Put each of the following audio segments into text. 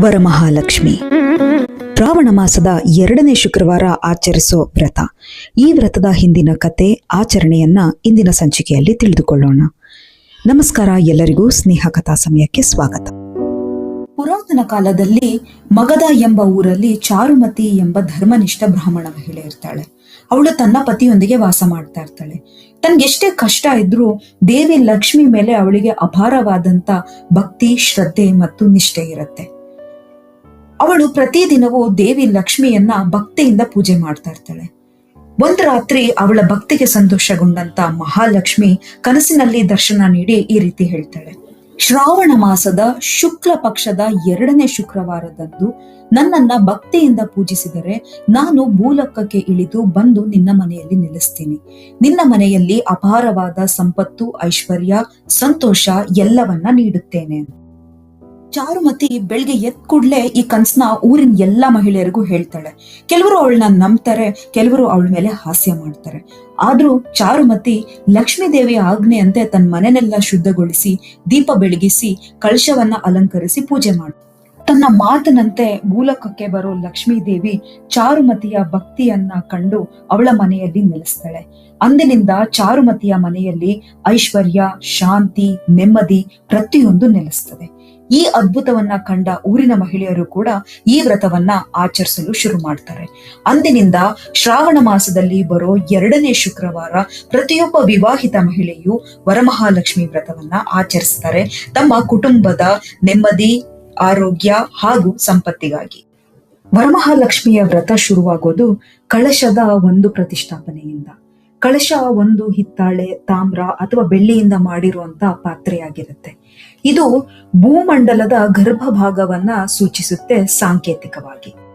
ವರಮಹಾಲಕ್ಷ್ಮಿ. ಶ್ರಾವಣ ಮಾಸದ ಎರಡನೇ ಶುಕ್ರವಾರ ಆಚರಿಸೋ ವ್ರತ. ಈ ವ್ರತದ ಹಿಂದಿನ ಕತೆ, ಆಚರಣೆಯನ್ನ ಇಂದಿನ ಸಂಚಿಕೆಯಲ್ಲಿ ತಿಳಿದುಕೊಳ್ಳೋಣ. ನಮಸ್ಕಾರ ಎಲ್ಲರಿಗೂ, ಸ್ನೇಹ ಕಥಾ ಸಮಯಕ್ಕೆ ಸ್ವಾಗತ. ಪುರಾತನ ಕಾಲದಲ್ಲಿ ಮಗದ ಎಂಬ ಊರಲ್ಲಿ ಚಾರುಮತಿ ಎಂಬ ಧರ್ಮನಿಷ್ಠ ಬ್ರಾಹ್ಮಣ ಮಹಿಳೆ ಇರ್ತಾಳೆ. ಅವಳು ತನ್ನ ಪತಿಯೊಂದಿಗೆ ವಾಸ ಮಾಡ್ತಾ ಇರ್ತಾಳೆ. ತನ್ಗೆಷ್ಟೇ ಕಷ್ಟ ಇದ್ರೂ ದೇವಿ ಲಕ್ಷ್ಮಿ ಮೇಲೆ ಅವಳಿಗೆ ಅಪಾರವಾದಂತ ಭಕ್ತಿ, ಶ್ರದ್ಧೆ ಮತ್ತು ನಿಷ್ಠೆ ಇರುತ್ತೆ. ಅವಳು ಪ್ರತಿದಿನವೂ ದೇವಿ ಲಕ್ಷ್ಮಿಯನ್ನ ಭಕ್ತಿಯಿಂದ ಪೂಜೆ ಮಾಡ್ತಾ ಇರ್ತಾಳೆ. ಒಂದ್ ರಾತ್ರಿ ಅವಳ ಭಕ್ತಿಗೆ ಸಂತೋಷಗೊಂಡಂತ ಮಹಾಲಕ್ಷ್ಮಿ ಕನಸಿನಲ್ಲಿ ದರ್ಶನ ನೀಡಿ ಈ ರೀತಿ ಹೇಳ್ತಾಳೆ. ಶ್ರಾವಣ ಮಾಸದ ಶುಕ್ಲ ಪಕ್ಷದ ಎರಡನೇ ಶುಕ್ರವಾರದಂದು ನನ್ನನ್ನ ಭಕ್ತಿಯಿಂದ ಪೂಜಿಸಿದರೆ ನಾನು ಭೂಲೋಕಕ್ಕೆ ಇಳಿದು ಬಂದು ನಿನ್ನ ಮನೆಯಲ್ಲಿ ನೆಲೆಸ್ತೀನಿ. ನಿನ್ನ ಮನೆಯಲ್ಲಿ ಅಪಾರವಾದ ಸಂಪತ್ತು, ಐಶ್ವರ್ಯ, ಸಂತೋಷ ಎಲ್ಲವನ್ನ ನೀಡುತ್ತೇನೆ. ಚಾರುಮತಿ ಬೆಳಿಗ್ಗೆ ಎದ್ ಕೂಡ್ಲೆ ಈ ಕನ್ಸನ್ನ ಊರಿನ ಎಲ್ಲಾ ಮಹಿಳೆಯರಿಗೂ ಹೇಳ್ತಾಳೆ. ಕೆಲವರು ಅವಳನ್ನ ನಂಬ್ತಾರೆ, ಕೆಲವರು ಅವಳ ಮೇಲೆ ಹಾಸ್ಯ ಮಾಡ್ತಾರೆ. ಆದ್ರೂ ಚಾರುಮತಿ ಲಕ್ಷ್ಮೀ ದೇವಿಯ ಆಜ್ಞೆಯಂತೆ ತನ್ನ ಮನೆನೆಲ್ಲ ಶುದ್ಧಗೊಳಿಸಿ, ದೀಪ ಬೆಳಗಿಸಿ, ಕಳಶವನ್ನ ಅಲಂಕರಿಸಿ ಪೂಜೆ ಮಾಡ ತನ್ನ ಮಾತನಂತೆ ಮೂಲಕಕ್ಕೆ ಬರೋ ಲಕ್ಷ್ಮೀ ದೇವಿ ಚಾರುಮತಿಯ ಭಕ್ತಿಯನ್ನ ಕಂಡು ಅವಳ ಮನೆಯಲ್ಲಿ ನೆಲೆಸ್ತಾಳೆ. ಅಂದಿನಿಂದ ಚಾರುಮತಿಯ ಮನೆಯಲ್ಲಿ ಐಶ್ವರ್ಯ, ಶಾಂತಿ, ನೆಮ್ಮದಿ ಪ್ರತಿಯೊಂದು ನೆಲೆಸ್ತದೆ. ಈ ಅದ್ಭುತವನ್ನ ಕಂಡ ಊರಿನ ಮಹಿಳೆಯರು ಕೂಡ ಈ ವ್ರತವನ್ನ ಆಚರಿಸಲು ಶುರು ಮಾಡ್ತಾರೆ. ಅಂದಿನಿಂದ ಶ್ರಾವಣ ಮಾಸದಲ್ಲಿ ಬರೋ ಎರಡನೇ ಶುಕ್ರವಾರ ಪ್ರತಿಯೊಬ್ಬ ವಿವಾಹಿತ ಮಹಿಳೆಯು ವರಮಹಾಲಕ್ಷ್ಮಿ ವ್ರತವನ್ನ ಆಚರಿಸ್ತಾರೆ. ತಮ್ಮ ಕುಟುಂಬದ ನೆಮ್ಮದಿ ಆರೋಗ್ಯ ಹಾಗೂ ಸಂಪತ್ತಿಗಾಗಿ. ವರಮಹಾಲಕ್ಷ್ಮಿಯ ವ್ರತ ಶುರುವಾಗೋದು ಕಳಶದ ಒಂದು ಪ್ರತಿಷ್ಠಾಪನೆಯಿಂದ. ಕಳಶ ಒಂದು ಹಿತ್ತಾಳೆ, ತಾಮ್ರ ಅಥವಾ ಬೆಳ್ಳಿಯಿಂದ ಮಾಡಿರುವಂತ ಪಾತ್ರೆಯಾಗಿರುತ್ತೆ. ಇದು ಭೂಮಂಡಲದ ಗರ್ಭಭಾಗವನ್ನ ಸೂಚಿಸುತ್ತೆ ಸಾಂಕೇತಿಕವಾಗಿ.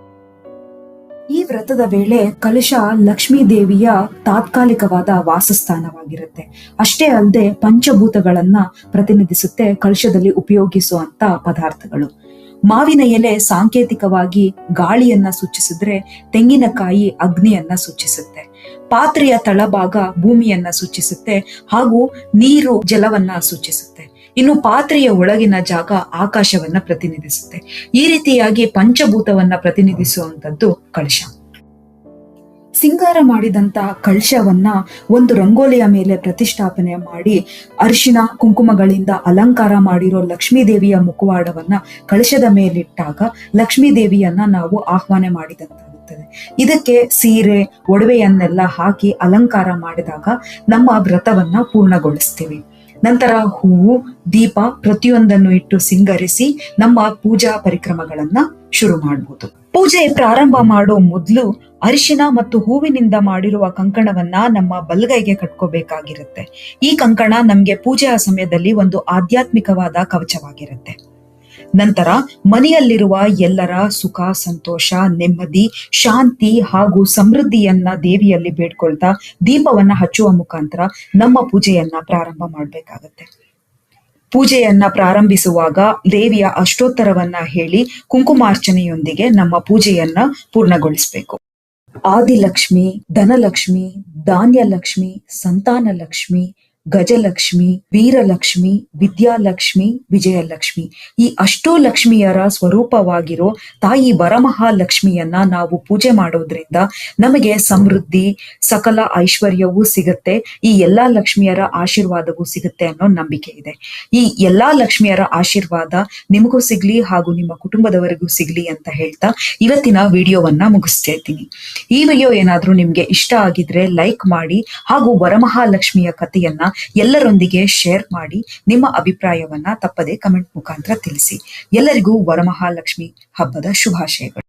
ಈ ವ್ರತದ ವೇಳೆ ಕಲಶ ಲಕ್ಷ್ಮೀ ದೇವಿಯ ತಾತ್ಕಾಲಿಕವಾದ ವಾಸಸ್ಥಾನವಾಗಿರುತ್ತೆ. ಅಷ್ಟೇ ಅಲ್ಲದೆ ಪಂಚಭೂತಗಳನ್ನ ಪ್ರತಿನಿಧಿಸುತ್ತೆ, ಕಲಶದಲ್ಲಿ ಉಪಯೋಗಿಸುವಂತ ಪದಾರ್ಥಗಳು. ಮಾವಿನ ಎಲೆ ಸಾಂಕೇತಿಕವಾಗಿ ಗಾಳಿಯನ್ನ ಸೂಚಿಸಿದ್ರೆ ತೆಂಗಿನಕಾಯಿ ಅಗ್ನಿಯನ್ನ ಸೂಚಿಸುತ್ತೆ. ಪಾತ್ರೆಯ ತಳಭಾಗ ಭೂಮಿಯನ್ನ ಸೂಚಿಸುತ್ತೆ ಹಾಗೂ ನೀರು ಜಲವನ್ನ ಸೂಚಿಸುತ್ತೆ. ಇನ್ನು ಪಾತ್ರೆಯ ಒಳಗಿನ ಜಾಗ ಆಕಾಶವನ್ನ ಪ್ರತಿನಿಧಿಸುತ್ತೆ. ಈ ರೀತಿಯಾಗಿ ಪಂಚಭೂತವನ್ನ ಪ್ರತಿನಿಧಿಸುವಂತದ್ದು ಕಳಶ ಸಿಂಗಾರ ಮಾಡಿದಂತ ಕಳಶವನ್ನ ಒಂದು ರಂಗೋಲಿಯ ಮೇಲೆ ಪ್ರತಿಷ್ಠಾಪನೆ ಮಾಡಿ ಅರಿಶಿನ ಕುಂಕುಮಗಳಿಂದ ಅಲಂಕಾರ ಮಾಡಿರೋ ಲಕ್ಷ್ಮೀ ದೇವಿಯ ಮುಖವಾಡವನ್ನ ಕಳಶದ ಮೇಲಿಟ್ಟಾಗ ಲಕ್ಷ್ಮೀ ದೇವಿಯನ್ನ ನಾವು ಆಹ್ವಾನ ಮಾಡಿದಂತಾಗುತ್ತದೆ. ಇದಕ್ಕೆ ಸೀರೆ, ಒಡವೆಯನ್ನೆಲ್ಲ ಹಾಕಿ ಅಲಂಕಾರ ಮಾಡಿದಾಗ ನಮ್ಮ ವ್ರತವನ್ನ ಪೂರ್ಣಗೊಳಿಸ್ತೀವಿ. ನಂತರ ಹೂವು, ದೀಪ ಪ್ರತಿಯೊಂದನ್ನು ಇಟ್ಟು ಸಿಂಗರಿಸಿ ನಮ್ಮ ಪೂಜಾ ಪರಿಕ್ರಮಗಳನ್ನ ಶುರು ಮಾಡಬಹುದು ಪೂಜೆ ಪ್ರಾರಂಭ ಮಾಡೋ ಮೊದಲು ಅರಿಶಿನ ಮತ್ತು ಹೂವಿನಿಂದ ಮಾಡಿರುವ ಕಂಕಣವನ್ನ ನಮ್ಮ ಬಲ್ಗೈಗೆ ಕಟ್ಕೋಬೇಕಾಗಿರುತ್ತೆ. ಈ ಕಂಕಣ ನಮ್ಗೆ ಪೂಜೆಯ ಸಮಯದಲ್ಲಿ ಒಂದು ಆಧ್ಯಾತ್ಮಿಕವಾದ ಕವಚವಾಗಿರುತ್ತೆ. ನಂತರ ಮನೆಯಲ್ಲಿರುವ ಎಲ್ಲರ ಸುಖ, ಸಂತೋಷ, ನೆಮ್ಮದಿ, ಶಾಂತಿ ಹಾಗೂ ಸಮೃದ್ಧಿಯನ್ನ ದೇವಿಯಲ್ಲಿ ಬೇಡ್ಕೊಳ್ತಾ ದೀಪವನ್ನ ಹಚ್ಚುವ ಮುಖಾಂತರ ನಮ್ಮ ಪೂಜೆಯನ್ನ ಪ್ರಾರಂಭ ಮಾಡಬೇಕಾಗತ್ತೆ. ಪೂಜೆಯನ್ನ ಪ್ರಾರಂಭಿಸುವಾಗ ದೇವಿಯ ಅಷ್ಟೋತ್ತರವನ್ನ ಹೇಳಿ ಕುಂಕುಮಾರ್ಚನೆಯೊಂದಿಗೆ ನಮ್ಮ ಪೂಜೆಯನ್ನ ಪೂರ್ಣಗೊಳಿಸಬೇಕು. ಆದಿಲಕ್ಷ್ಮಿ, ಧನಲಕ್ಷ್ಮಿ, ಧಾನ್ಯಲಕ್ಷ್ಮಿ ಸಂತಾನ ಲಕ್ಷ್ಮಿ ಗಜಲಕ್ಷ್ಮಿ, ವೀರಲಕ್ಷ್ಮಿ, ವಿದ್ಯಾಲಕ್ಷ್ಮಿ, ವಿಜಯಲಕ್ಷ್ಮಿ. ಈ ಅಷ್ಟೋ ಲಕ್ಷ್ಮಿಯರ ಸ್ವರೂಪವಾಗಿರೋ ತಾಯಿ ವರಮಹಾಲಕ್ಷ್ಮಿಯನ್ನ ನಾವು ಪೂಜೆ ಮಾಡೋದ್ರಿಂದ ನಮಗೆ ಸಮೃದ್ಧಿ, ಸಕಲ ಐಶ್ವರ್ಯವೂ ಸಿಗುತ್ತೆ, ಈ ಎಲ್ಲಾ ಲಕ್ಷ್ಮಿಯರ ಆಶೀರ್ವಾದವೂ ಸಿಗುತ್ತೆ ಅನ್ನೋ ನಂಬಿಕೆ ಇದೆ. ಈ ಎಲ್ಲಾ ಲಕ್ಷ್ಮಿಯರ ಆಶೀರ್ವಾದ ನಿಮಗೂ ಸಿಗ್ಲಿ ಹಾಗೂ ನಿಮ್ಮ ಕುಟುಂಬದವರಿಗೂ ಸಿಗ್ಲಿ ಅಂತ ಹೇಳ್ತಾ ಇವತ್ತಿನ ವಿಡಿಯೋವನ್ನ ಮುಗಿಸ್ತಾ ಇದ್ದೀನಿ. ಈ ವಿಡಿಯೋ ಏನಾದ್ರೂ ನಿಮ್ಗೆ ಇಷ್ಟ ಆಗಿದ್ರೆ ಲೈಕ್ ಮಾಡಿ ಹಾಗೂ ವರಮಹಾಲಕ್ಷ್ಮಿಯ ಕಥೆಯನ್ನ ಎಲ್ಲರೊಂದಿಗೆ ಶೇರ್ ಮಾಡಿ ನಿಮ್ಮ ಅಭಿಪ್ರಾಯವನ್ನ ತಪ್ಪದೆ ಕಮೆಂಟ್ ಮುಖಾಂತರ ತಿಳಿಸಿ. ಎಲ್ಲರಿಗೂ ವರಮಹಾಲಕ್ಷ್ಮಿ ಹಬ್ಬದ ಶುಭಾಶಯಗಳು.